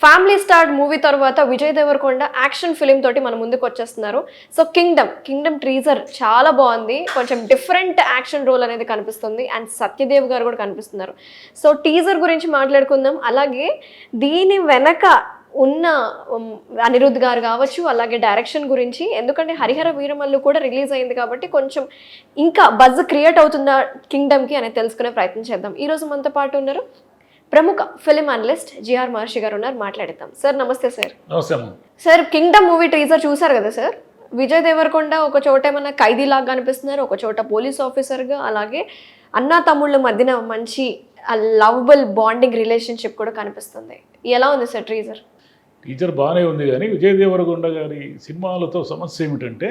Family star movie తర్వాత Vijay Devarakonda action film తోటి మన ముందుకు వచ్చేస్తున్నారు. సో కింగ్డమ్ కింగ్డమ్ ట్రీజర్ చాలా బాగుంది. కొంచెం డిఫరెంట్ యాక్షన్ రోల్ అనేది కనిపిస్తుంది. అండ్ సత్యదేవ్ గారు కూడా కనిపిస్తున్నారు. సో టీజర్ గురించి మాట్లాడుకుందాం. అలాగే దీని వెనక ఉన్న అనిరుద్ధ్ గారు కావచ్చు అలాగే డైరెక్షన్ గురించి ఎందుకంటే హరిహర వీరమల్లు కూడా రిలీజ్ అయింది కాబట్టి కొంచెం ఇంకా బజ్ క్రియేట్ అవుతుందా కింగ్డమ్కి అనేది తెలుసుకునే ప్రయత్నం చేద్దాం. ఈరోజు మనతో పాటు ఉన్నారు ప్రముఖ ఫిలిం అనలిస్ట్ జిఆర్ మహర్షి గారు ఉన్నారు మాట్లాడతాం సార్ నమస్తే sir. Sir kingdom movie teaser చూసారు కదా సార్? విజయ్ దేవరకొండ ఒక చోట ఏమన్నా ఖైదీలాగా కనిపిస్తున్నారు ఒక చోట పోలీస్ ఆఫీసర్గా అలాగే అన్నా తమ్ముళ్ళ మధ్యన మంచి లవబుల్ బాండింగ్ రిలేషన్షిప్ కూడా కనిపిస్తుంది. ఎలా ఉంది సార్ టీజర్? టీచర్ బాగానే ఉంది కానీ విజయ్ దేవరకొండ గారి సినిమాలతో సమస్య ఏమిటంటే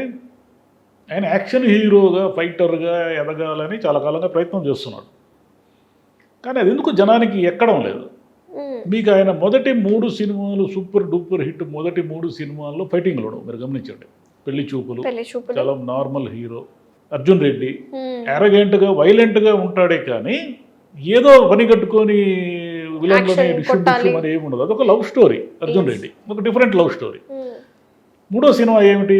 ఆయన యాక్షన్ హీరోగా ఫైటర్గా ఎదగాలని చాలా కాలంగా ప్రయత్నం చేస్తున్నాడు. కానీ అది ఎందుకు జనానికి ఎక్కడం లేదు? మీకు ఆయన మొదటి మూడు సినిమాలు సూపర్ డూపర్ హిట్ మొదటి మూడు సినిమాల్లో ఫైటింగ్లు ఉండవు. మీరు గమనించండి. పెళ్ళి చూపులు చాలా నార్మల్ హీరో అర్జున్ రెడ్డి మ్మ్. అరగెంట్గా వైలెంట్గా ఉంటాడే కానీ ఏదో పని కట్టుకొని విలన్లోనే Action, డిష్యూ కొట్టాలి. డిష్యూ అని ఏమి ఉండదు అదొక లవ్ స్టోరీ అర్జున్ రెడ్డి. ఒక డిఫరెంట్ లవ్ స్టోరీ. మూడో సినిమా ఏమిటి?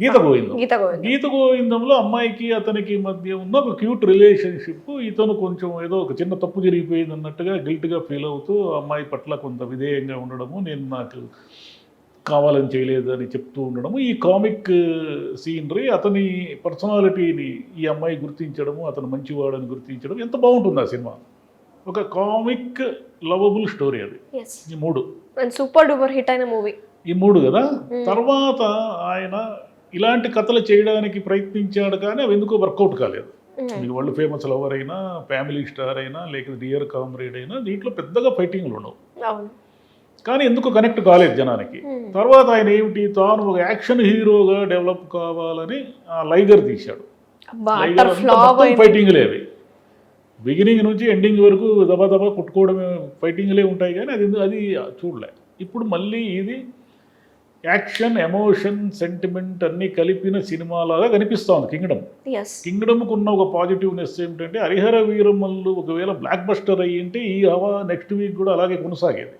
గీత గోవిందం. గీత గోవింద్. గీత గోవిందంలో అమ్మాయికి అతనికి మధ్య ఉన్న ఒక క్యూట్ రిలేషన్షిప్ ఇతను కొంచెం ఏదో ఒక చిన్న తప్పు జరిగిపోయింది అన్నట్టుగా గిల్ట్గా ఫీల్ అవుతూ అమ్మాయి పట్ల కొంత విధేయంగా ఉండడము నేను నాకు కావాలని చేయలేదు అని చెప్తూ ఉండడము. ఈ కామిక్ సీనరీ అతని పర్సనాలిటీని ఈ అమ్మాయి గుర్తించడము అతను మంచివాడని గుర్తించడం ఎంత బాగుంటుంది ఆ సినిమా. ఒక కామిక్ లవబుల్ స్టోరీ అది. మూడు. సూపర్ డూపర్ హిట్ అయిన మూవీ. ఈ మూడు కదా? తర్వాత ఆయన ఇలాంటి కథలు చేయడానికి ప్రయత్నించాడు కానీ అవి ఎందుకో వర్కౌట్ కాలేదు. మీకు వాళ్ళు ఫేమస్ లవర్ అయినా ఫ్యామిలీ స్టార్ అయినా లేకపోతే డియర్ కామ్రేడ్ అయినా దీంట్లో పెద్దగా ఫైటింగ్లు ఉండవు. కానీ ఎందుకు కనెక్ట్ కాలేదు జనానికి. తర్వాత ఆయన ఏమిటి? తాను ఒక యాక్షన్ హీరోగా డెవలప్ కావాలని ఆ లైగర్ తీశాడు. ఫైటింగ్లే అవి. బిగినింగ్ నుంచి ఎండింగ్ వరకు దబా దబా కొట్టుకోవడమే ఫైటింగ్లే ఉంటాయి కానీ అది అది చూడలే. ఇప్పుడు మళ్ళీ ఇది యాక్షన్ ఎమోషన్ సెంటిమెంట్ అన్నీ కలిపిన సినిమాలాగా కనిపిస్తూ ఉంది కింగ్డమ్. కింగ్డమ్కి ఉన్న ఒక పాజిటివ్నెస్ ఏమిటంటే హరిహర వీరమల్లు ఒకవేళ బ్లాక్ బస్టర్ అయ్యి ఉంటే ఈ హవా నెక్స్ట్ వీక్ కూడా అలాగే కొనసాగేది.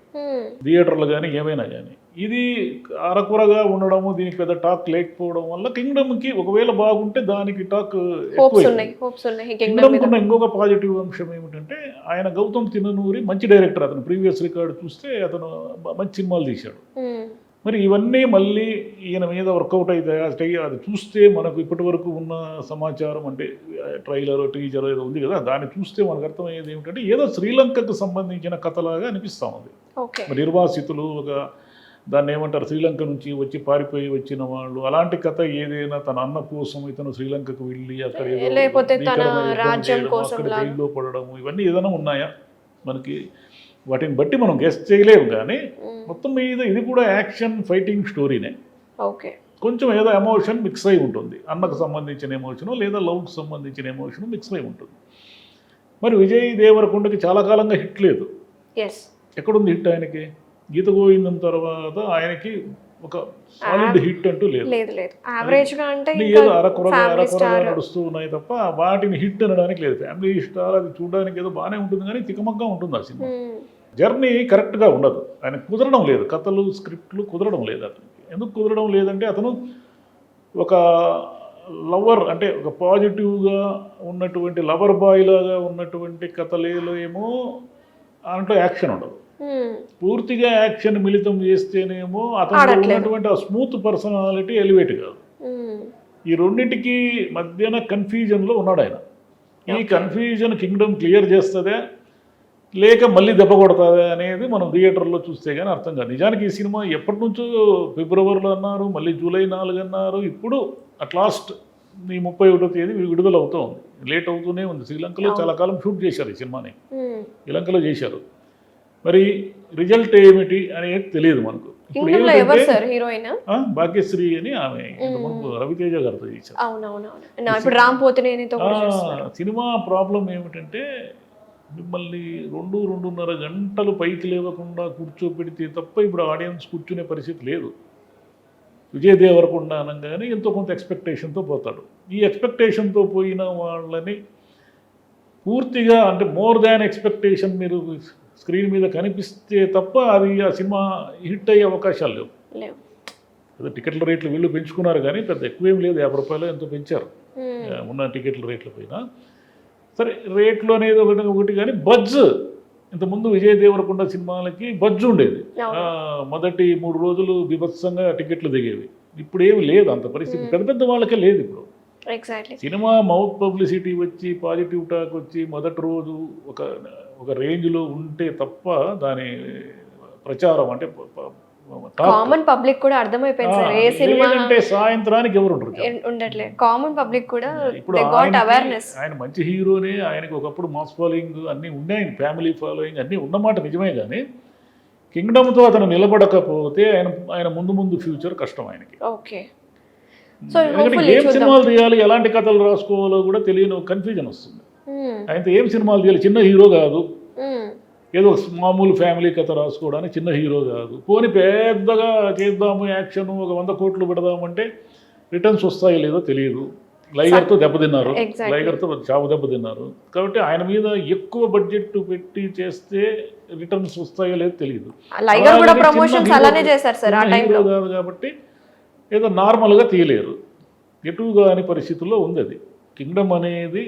థియేటర్లు కానీ ఏమైనా కానీ ఇది అరకురగా ఉండడము దీనికి పెద్ద టాక్ లేకపోవడం వల్ల కింగ్డమ్కి ఒకవేళ బాగుంటే దానికి టాక్ హోప్స్ ఉన్నాయి హోప్స్ ఉన్నాయి కింగ్డమ్ కింగ్డమ్ మీద. ఉన్న ఇంకొక పాజిటివ్ అంశం ఏమిటంటే ఆయన గౌతమ్ తిన్ననూరి మంచి డైరెక్టర్ అతను. ప్రీవియస్ రికార్డు చూస్తే అతను మంచి సినిమాలు తీశాడు. మ్మ్. మరి ఇవన్నీ మళ్ళీ ఈయన మీద వర్కౌట్ అయితే అది అది చూస్తే మనకు ఇప్పటి వరకు ఉన్న సమాచారం అంటే ట్రైలర్ టీజర్ ఏదో ఉంది కదా దాన్ని చూస్తే మనకు అర్థమయ్యేది ఏమిటంటే ఏదో శ్రీలంకకు సంబంధించిన కథలాగా అనిపిస్తూ ఉంది. మరి నిర్వాసితులు ఒక దాన్ని ఏమంటారు శ్రీలంక నుంచి వచ్చి పారిపోయి వచ్చిన వాళ్ళు అలాంటి కథ ఏదైనా తన అన్న కోసం ఇతను శ్రీలంకకు వెళ్ళి అక్కడ ఏదో. జైల్లో పడడము ఇవన్నీ ఏదైనా ఉన్నాయా? మనకి వాటిని బట్టి మనం గెస్ట్ చేయలేము కానీ. మొత్తం మీద ఇది కూడా యాక్షన్ ఫైటింగ్ స్టోరీనే. ఓకే. కొంచెం ఏదో ఎమోషన్ మిక్స్ అయి ఉంటుంది. అన్నకు సంబంధించిన ఎమోషను లేదా లవ్కి సంబంధించిన ఎమోషను మిక్స్ అయి ఉంటుంది. మరి విజయ్ దేవరకొండకి చాలా కాలంగా హిట్ లేదు. ఎక్కడుంది హిట్ ఆయనకి? గీత గోవిందం తర్వాత ఆయనకి ఒక సాలిడ్ హిట్ అంటూ లేదు. లేదు లేదు. యావరేజ్గా అంటే ఏదో అరకొరగా అరకొరగా నడుస్తూ ఉన్నాయి తప్ప వాటిని హిట్ అనడానికి లేదు. ఫ్యామిలీ స్టార్ అది చూడడానికి ఏదో బాగానే ఉంటుంది కానీ తికమగ్గా ఉంటుంది ఆ సినిమా. జర్నీ కరెక్ట్గా ఉండదు. ఆయన కుదరడం లేదు. కథలు స్క్రిప్ట్లు కుదరడం లేదు అతనికి. ఎందుకు కుదరడం లేదంటే అతను ఒక లవర్ అంటే ఒక పాజిటివ్గా ఉన్నటువంటి లవర్ బాయ్ లాగా ఉన్నటువంటి కథలేలో ఏమో దాంట్లో యాక్షన్ ఉండదు. పూర్తిగా యాక్షన్ మిళితం చేస్తేనేమో అతను. ఉన్నటువంటి ఆ స్మూత్ పర్సనాలిటీ ఎలివేట్ కాదు. ఈ రెండింటికి మధ్యన కన్ఫ్యూజన్లో ఉన్నాడు ఆయన. ఈ. కన్ఫ్యూజన్ కింగ్డమ్ క్లియర్ చేస్తుందా? లేక మళ్ళీ దెబ్బ కొడుతుందా అనేది మనం థియేటర్లో చూస్తే కానీ అర్థం కాదు. నిజానికి ఈ సినిమా ఎప్పటి నుంచో ఫిబ్రవరిలో అన్నారు మళ్ళీ జూలై నాలుగు అన్నారు. ఇప్పుడు అట్ లాస్ట్ ఈ ముప్పై ఒకటో తేదీ విడుదల అవుతూ ఉంది లేట్ అవుతూనే ఉంది. శ్రీలంకలో. చాలా కాలం షూట్ చేశారు ఈ సినిమాని. శ్రీలంకలో చేశారు. మరి రిజల్ట్ ఏమిటి అనేది తెలియదు మనకు. భాగ్యశ్రీ అని ఆమె రవితేజ గారితో చేశారు. సినిమా ప్రాబ్లం ఏమిటంటే మిమ్మల్ని రెండు రెండున్నర గంటలు పైకి లేవకుండా కూర్చోపెడితే తప్ప ఇప్పుడు ఆడియన్స్ కూర్చునే పరిస్థితి లేదు. విజయ్ దేవరకొండ అనగానే ఎంతో కొంత ఎక్స్పెక్టేషన్తో పోతాడు. ఈ ఎక్స్పెక్టేషన్తో పోయిన వాళ్ళని పూర్తిగా అంటే మోర్ దాన్ ఎక్స్పెక్టేషన్ మీరు స్క్రీన్ మీద కనిపిస్తే తప్ప అది ఆ సినిమా హిట్ అయ్యే అవకాశాలు లేవు. అదే టికెట్ల రేట్లు వీళ్ళు పెంచుకున్నారు కానీ పెద్ద ఎక్కువేం లేదు యాభై రూపాయలు ఎంతో పెంచారు. ఉన్న టికెట్ల రేట్ల పైన. సరే రేట్లు అనేది ఒకటి ఒకటి కానీ బజ్ ఇంతకుముందు విజయ్ దేవరకొండ సినిమాలకి బజ్ ఉండేది. మొదటి మూడు రోజులు బీభత్సంగా టికెట్లు దిగేవి. ఇప్పుడు ఏమి లేదు అంత పరిస్థితి. పెద్ద పెద్ద వాళ్ళకే లేదు ఇప్పుడు. ఎగ్జాక్ట్లీ సినిమా మౌత్ పబ్లిసిటీ వచ్చి పాజిటివ్ టాక్ వచ్చి మొదటి రోజు ఒక ఒక రేంజ్లో ఉంటే తప్ప దాని ప్రచారం అంటే. కామన్ పబ్లిక్ కూడా అర్థమైపోయింది సార్. ఏ సినిమా లేదంటే సాయంత్రానికి ఎవరు. ఉండట్లే. కామన్ పబ్లిక్ కూడా ఇప్పుడు అవేర్నెస్ ఆయన మంచి హీరోనే ఆయనకి ఒకప్పుడు మాస్ ఫాలోయింగ్ అన్నీ ఉన్నాయి ఫ్యామిలీ ఫాలోయింగ్ అన్నీ ఉన్నమాట నిజమే కానీ కింగ్డమ్తో అతను నిలబడకపోతే ఆయన ఆయన ముందు ముందు ఫ్యూచర్ కష్టం ఆయనకి. ఓకే సో హోప్ఫుల్లీ ఏం సినిమాలు తీయాలి ఎలాంటి కథలు రాసుకోవాలో కూడా తెలియని కన్ఫ్యూజన్ వస్తుంది. మ్మ్. ఆయనతో ఏం సినిమాలు తీయాలి? చిన్న హీరో కాదు. మ్మ్. ఏదో మామూలు ఫ్యామిలీ కథ రాసుకోవడానికి చిన్న హీరో కాదు. పోని పెద్దగా చేద్దాము యాక్షన్ ఒక వంద కోట్లు పెడదామంటే రిటర్న్స్ వస్తాయో లేదో తెలియదు. లైగర్తో దెబ్బతిన్నారు. లైగర్తో చావు దెబ్బతిన్నారు. కాబట్టి ఆయన మీద ఎక్కువ బడ్జెట్ పెట్టి చేస్తే రిటర్న్స్ వస్తాయో లేదో తెలియదు. కాదు కాబట్టి ఏదో నార్మల్గా తీయలేరు. ఎటుగా అని పరిస్థితుల్లో ఉంది అది కింగ్డమ్ అనేది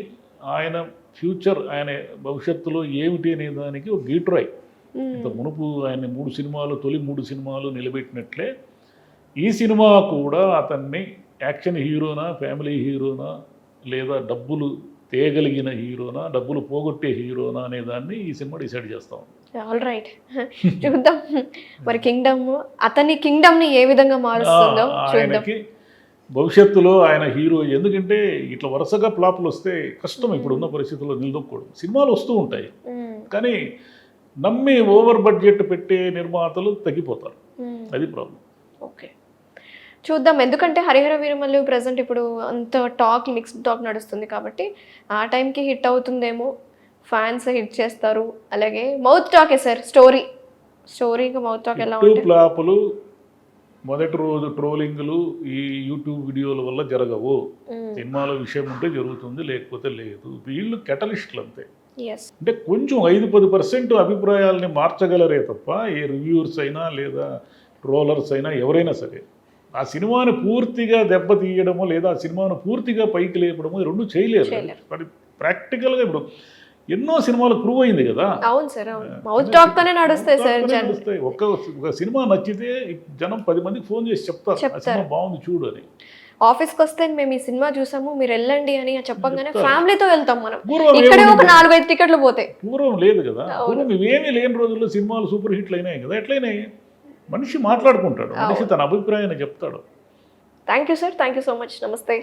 ఆయన ఫ్యూచర్ ఆయన భవిష్యత్తులో ఏమిటి అనే దానికి ఒక గీట్రాయ్ ఇంత మునుపు ఆయన మూడు సినిమాలు తొలి మూడు సినిమాలు నిలబెట్టినట్లే ఈ సినిమా కూడా అతన్ని యాక్షన్ హీరోనా ఫ్యామిలీ హీరోనా లేదా డబ్బులు తేయగలిగిన హీరోనా డబ్బులు పోగొట్టే హీరోనా అనే దాన్ని ఈ సినిమా డిసైడ్ చేస్తాం ఆల్ రైట్ చూద్దాం. మరి కింగ్డమ్ అతని కింగ్డమ్ని ఏ విధంగా మారుస్తుందో చూద్దాం. భవిష్యత్తులో ఆయన హీరో ఎందుకంటే ఇట్లా వరుసగా ఫ్లాపులు వస్తే కష్టం ఇప్పుడు ఉన్న పరిస్థితుల్లో నిలదొక్కడం. సినిమాలు వస్తూ ఉంటాయి. మ్మ్. కానీ నమ్మి ఓవర్ బడ్జెట్ పెట్టే నిర్మాతలు తగ్గిపోతారు. మ్మ్. అది ప్రాబ్లం ఓకే చూద్దాం. ఎందుకంటే హరిహర వీరమల్లు ప్రజెంట్ ఇప్పుడు అంత టాక్ మిక్స్డ్ టాక్ నడుస్తుంది కాబట్టి ఆ టైంకి హిట్ అవుతుందేమో ఫ్యాన్స్ హిట్ చేస్తారు. అలాగే మౌత్ టాకే సార్? స్టోరీ. స్టోరీకి మౌత్ టాక్ ఎలా ఉంటుంది? ఫ్లాపులు మొదటి రోజు ట్రోలింగ్లు ఈ యూట్యూబ్ వీడియోల వల్ల జరగవు. సినిమాల విషయం ఉంటే జరుగుతుంది లేకపోతే లేదు. వీళ్ళు కెటలిస్టులు అంతే. అంటే కొంచెం ఐదు పది పర్సెంట్ అభిప్రాయాలని మార్చగలరే తప్ప ఏ రివ్యూర్స్ అయినా లేదా ట్రోలర్స్ అయినా ఎవరైనా సరే ఆ సినిమాని పూర్తిగా దెబ్బతీయడమో లేదా ఆ సినిమాను పూర్తిగా పైకి లేపడమో రెండు చేయలేరు. ప్రాక్టికల్గా ఇప్పుడు ఎన్నో సినిమాలు ప్రూవ్ అయింది కదా. అవును సార్ అవును. మౌత్ టాక్ తోనే నడుస్తాయి సార్ నడుస్తాయి. ఒక్క ఒక సినిమా నచ్చితే జనం పది మందికి ఫోన్ చేసి చెప్తారు. సినిమా బాగుంది చూడు అని. ఆఫీస్కి వస్తే మేము ఈ సినిమా చూసాము మీరు వెళ్ళండి అని చెప్పంగానే. ఫ్యామిలీతో వెళ్తాం మనం. ఇక్కడే ఒక ఏముంది? నాలుగైదు టికెట్లు పోతాయి. పూర్వం లేదు కదా. పూర్వం ఇవేమీ లేని రోజుల్లో సినిమాలు సూపర్ హిట్లు అయినాయి కదా. ఎట్లయినాయి? మనిషి మాట్లాడుకుంటాడు. మనిషి తన అభిప్రాయాన్ని చెప్తాడు. Thank you sir. Thank you so much. నమస్తే.